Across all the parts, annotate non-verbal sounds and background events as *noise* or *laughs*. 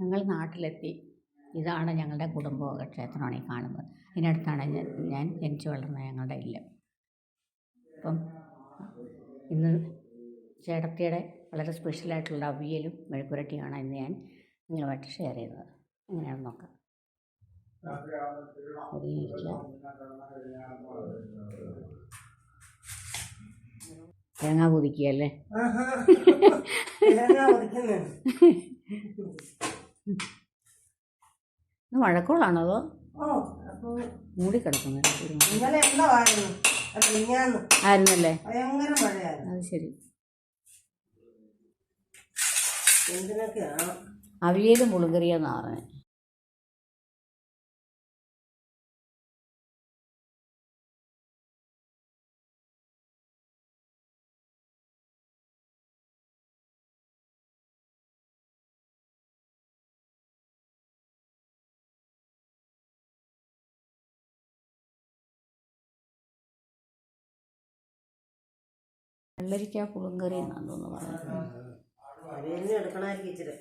ഞങ്ങൾ നാട്ടിലെത്തി. ഇതാണ് ഞങ്ങളുടെ കുടുംബ ക്ഷേത്രമാണ് ഈ കാണുന്നത്. ഇതിനടുത്താണ് ഞാൻ ഞാൻ ജനിച്ചു വളർന്ന ഞങ്ങളുടെ ഇല്ല. അപ്പം ഇന്ന് ചേട്ടത്തിയുടെ വളരെ സ്പെഷ്യലായിട്ടുള്ള അവിയലും മെഴുക്കുരട്ടിയാണ് ഇന്ന് ഞാൻ നിങ്ങളുമായിട്ട് ഷെയർ ചെയ്തത് എങ്ങനെയാണെന്ന് നോക്കാം. തേങ്ങ കുതിക്കുകയല്ലേ *laughs* ഇത് മഴക്കോളാണോ അതോ? മൂടിക്കിടക്കുന്നത് ആയിരുന്നല്ലേ? അത് ശരി. അവിയലും പുളുങ്കറിയെന്നാണ് പറഞ്ഞത് വെള്ളരിക്ക പുളുങ്കറി എന്നാണ് തോന്നുന്നു ഇച്ചിരി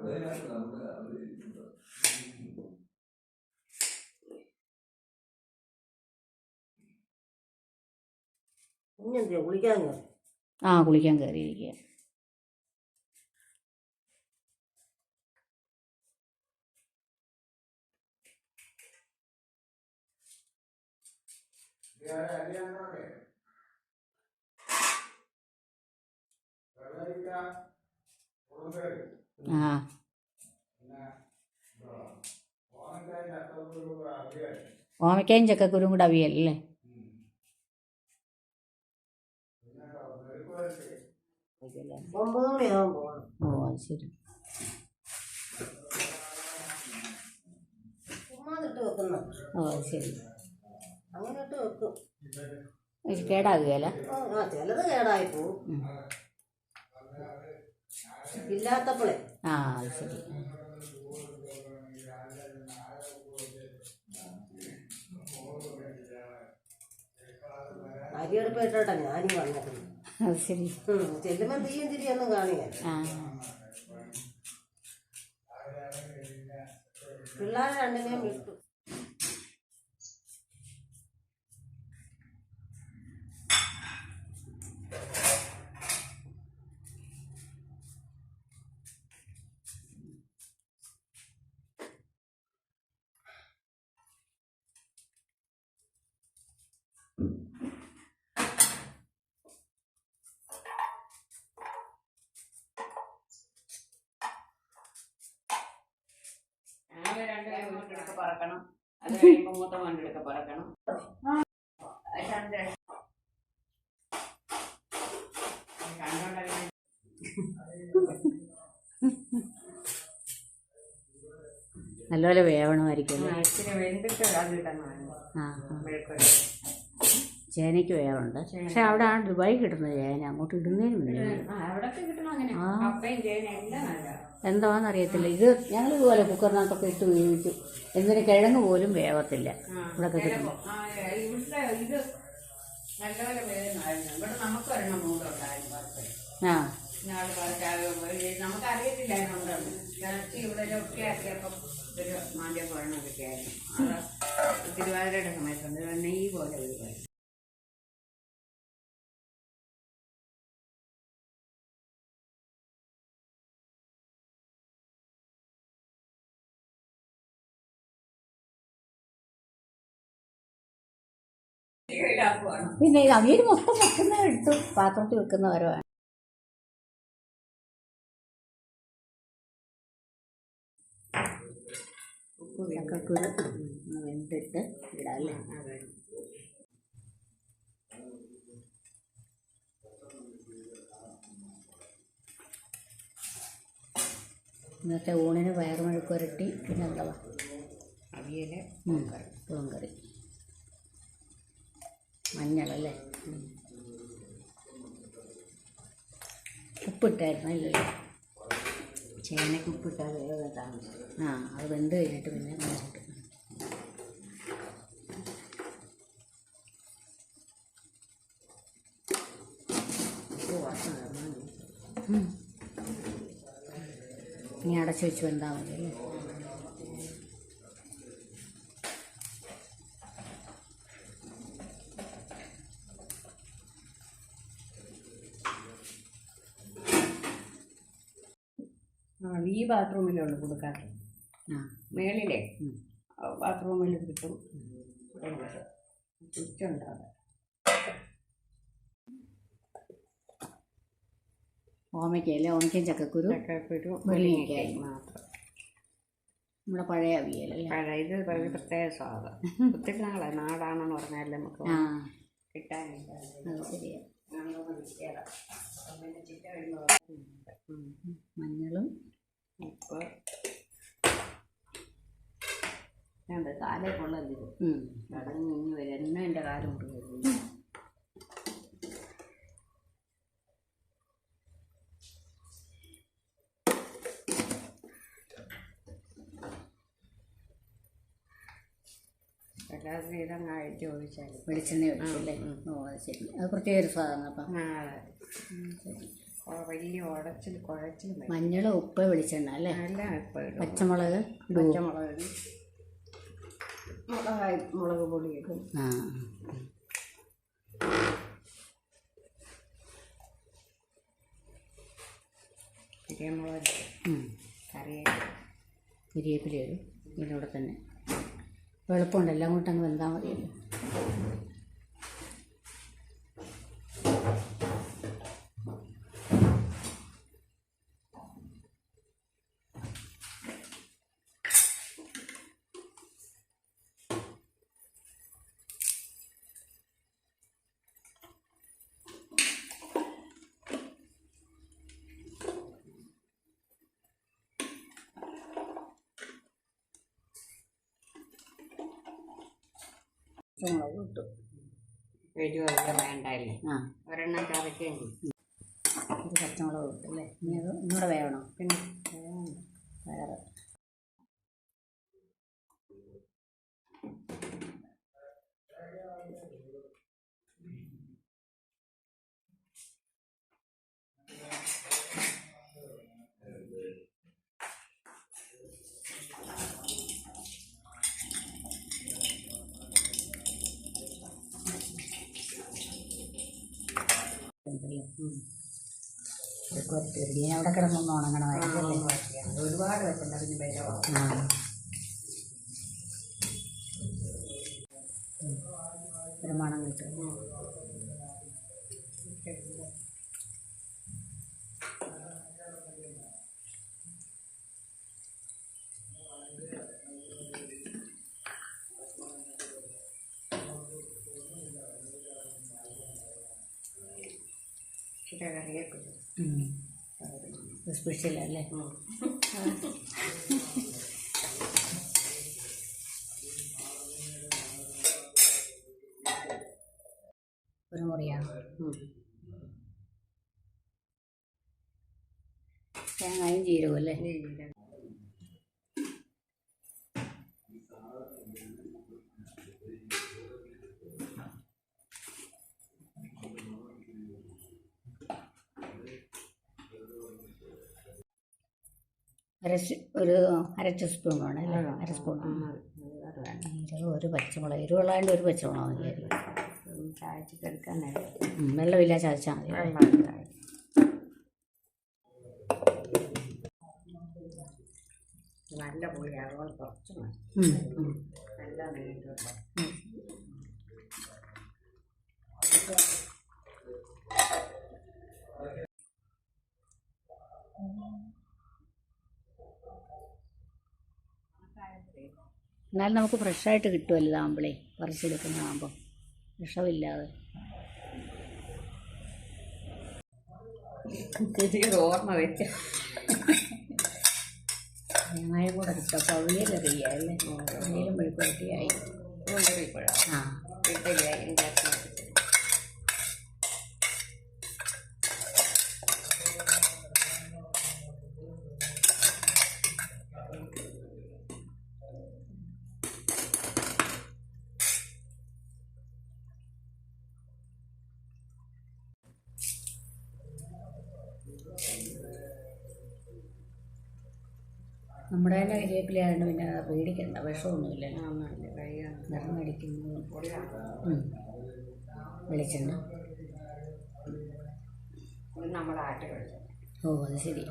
ആ ആ. കുഞ്ഞെന്തിയാ കുളിക്കാൻ ആ കുളിക്കാൻ കയറിയിരിക്കുക ആ. ഓമയ്ക്കായും ചക്കക്കുരും കൂടെ അവിയല്ലേ ഓ അത് ശരി. ഓ അത് ശരി. അങ്ങനെ കേടാകുകയല്ല ഓ, ആ ചിലത് കേടായി ഉം. ഇല്ലാത്തപ്പോഴേ ആ അത് ശരി. അരിയെടുപ്പ് ഇട്ടോട്ടെ ഞാനീ വന്നിട്ടുണ്ട്. അത് ശരി. ചെല്ലുമ്പോൾ തീയും തിരിയൊന്നും കാണില്ല പിള്ളേരെ രണ്ടിനെയും വിട്ടു. *laughs* പറക്കണം. അത് *laughs* മൂത്ത പറക്കണം. നല്ലപോലെ വേവണമായിരിക്കും അല്ലേ? ഇച്ചിരി വെന്തിട്ട് അത് ഇടണം. ആ. ചേനയ്ക്ക് വേറുണ്ട്. പക്ഷെ അവിടെ ആ ദുബായി കിട്ടുന്ന ചേന അങ്ങോട്ട് ഇടുന്നതിനുമില്ല ആ, അവിടൊക്കെ കിട്ടണം അങ്ങനെ. ആ. കപ്പയും ചേനയും എല്ലാം നല്ല എന്താണെന്ന് അറിയത്തില്ല ഇത് ഞങ്ങൾ ഇതുപോലെ കുക്കറിനകത്തൊക്കെ ഇട്ട് ഉപയോഗിക്കും എന്തിന് കിഴങ്ങ് പോലും വേവത്തില്ല. ഇവിടെയൊക്കെ കിട്ടുമ്പോൾ ആ, തിരുവാതിരയുടെ സമയത്ത് നെയ്യ് പോലെ ഇവിടെ പിന്നെ ഇത് അവിയൽ മൊത്തം വെക്കുന്ന എടുത്ത് പാത്രത്തിൽ വെക്കുന്നവരാണ് ചക്കക്കുരു ഒന്ന് വെന്തിട്ട് ഇടാം അല്ലേ? ഇന്നത്തെ ഊണിന് പയറുമെഴുക്കുരട്ടി പിന്നെ എന്താ അവിയൽ പുളിങ്കറി. മഞ്ഞളല്ലേ. ഉപ്പിട്ടായിരുന്നു അല്ലേ? ചേനയ്ക്ക് ഉപ്പിട്ടാൽ വേഗം ആ അത് വെന്ത് കഴിഞ്ഞിട്ട് പിന്നെ മഞ്ഞിട്ട് ഇനി അടച്ചു വെച്ച് വെന്താൽ മതി അല്ലേ? ബാത്റൂമിലുള്ളു കൊടുക്കാറ്. ആ. മേളിലെ. ബാത്റൂമിൽ കിട്ടും. സ്വിച്ചുണ്ട് അവിടെ ഓമയ്ക്കല്ലേ ഓമയ്ക്കും ചക്കക്കുരു ചക്കക്കുരു. മുരിങ്ങയ്ക്കായി മാത്രം. നമ്മുടെ പഴയ അവിയലല്ലേ പഴയ ഇത് ഒരു പ്രത്യേക സ്വാദം. *laughs* ഒത്തിരി നാളെ നാടാണെന്ന് പറഞ്ഞാൽ നമുക്ക് കിട്ടാനില്ല. അത് ഞങ്ങളൊന്ന് കാലേ കൊള്ളരുത്. കടന്ന് ഇനി വരും. എന്നും എന്റെ കാലം കൊണ്ട് വരുന്നു എല്ലാവരും ഇതങ്ങ് അഴിച്ച് വെളിച്ചെണ്ണ ഒഴിച്ചല്ലേ ഓ അത് ശരി. അത് പ്രത്യേക ഒരു സാധനം അപ്പം. വലിയ ഉടച്ചിൽ കുഴച്ചിൽ വരും. മഞ്ഞൾ ഉപ്പ് വെളിച്ചെണ്ണ അല്ലേ? പച്ചമുളക് പച്ചമുളക്. മുളക് പൊടി ഇടും ആ പിരിയമുളക് ഉം. കറിയൊക്കെ കരിവേപ്പില ഇടും ഇതിന്റെ കൂടെ തന്നെ. വെളുപ്പമുണ്ട്. എളുപ്പമുണ്ട് എല്ലാം കൂട്ടങ്ങ് വെന്താൽ മതിയല്ലോ. പച്ചമുളക് ഇട്ടു എരിവൊക്കെ വേണ്ടല്ലേ ആ. ഒരെണ്ണം ചതക്കുകയും ചെയ്യും ഇത് പച്ചമുളക് കിട്ടും അല്ലേ ഇനി അത് ഒന്നുകൂടെ വേവണോ. പിന്നെ വേറെ ഇനി അവിടെ കിടന്നൊന്ന് ഉണങ്ങണമായിരുന്നു ഒരുപാട് വെക്കണ്ട പിന്നെ ബലമാണ് ഒരു മണം കിട്ടും ഇച്ചിരി കറിയൊക്കെ അല്ലേ? ഒരു മുറിയാണ് തേങ്ങയും ജീരകവും അര ഒരു അര ടീസ്പൂൺ വേണം അല്ലേ? അര സ്പൂൺ. ഒരു പച്ചമുളക് എരിവുള്ളതുകൊണ്ട് ഒരു പച്ചമുളക് മതി. വെള്ളമില്ല ചതച്ചാൽ മതി. നല്ല പുളിയാകുമ്പോൾ കുറച്ച്. നല്ല എന്നാലും നമുക്ക് ഫ്രഷായിട്ട് കിട്ടുമല്ലോ ഇതാകുമ്പോഴേ പറിച്ചെടുക്കുന്നതാകുമ്പോൾ വിഷമില്ലാതെ. ഓർമ്മ വെച്ച. തേങ്ങയും കൂടെ കിട്ടും പവിയലും മെഴുക്കുവരട്ടിയായി കൊണ്ടുവരും ഇപ്പോഴാണ് ആ. ഉണ്ടാക്കി. നമ്മുടെ തന്നെ കരിവേപ്പിലയായതുകൊണ്ട് പിന്നെ പേടിക്കണ്ട വിഷമൊന്നുമില്ല. നിറം അടിക്കുന്നതും. വെളിച്ചെണ്ണ. ഓ അത് ശരി.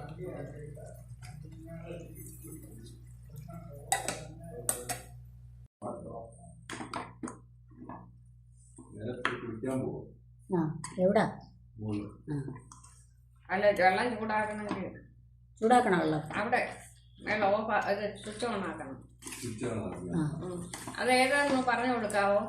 ആ എവിടാ? അല്ല വെള്ളം ചൂടാക്കണമെങ്കിൽ ചൂടാക്കണ വെള്ളം അവിടെ വെള്ളം ഓഫ് അത് സ്വിച്ച് ഓൺ ആക്കണം. അത് ഏതാണെന്ന് പറഞ്ഞു കൊടുക്കാവോ?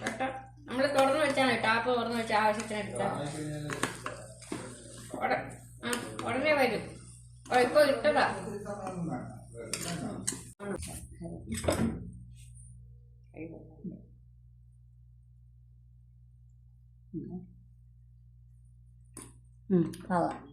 കേട്ടോ നമ്മൾ തുറന്നു വെച്ചാണ് ടാപ്പ് തുറന്നു വെച്ച ആവശ്യത്തിന് എടുത്താൽ ഉടനെ വരും. ഓ ഇപ്പൊ ഇട്ടതാ. 嗯。嗯好了。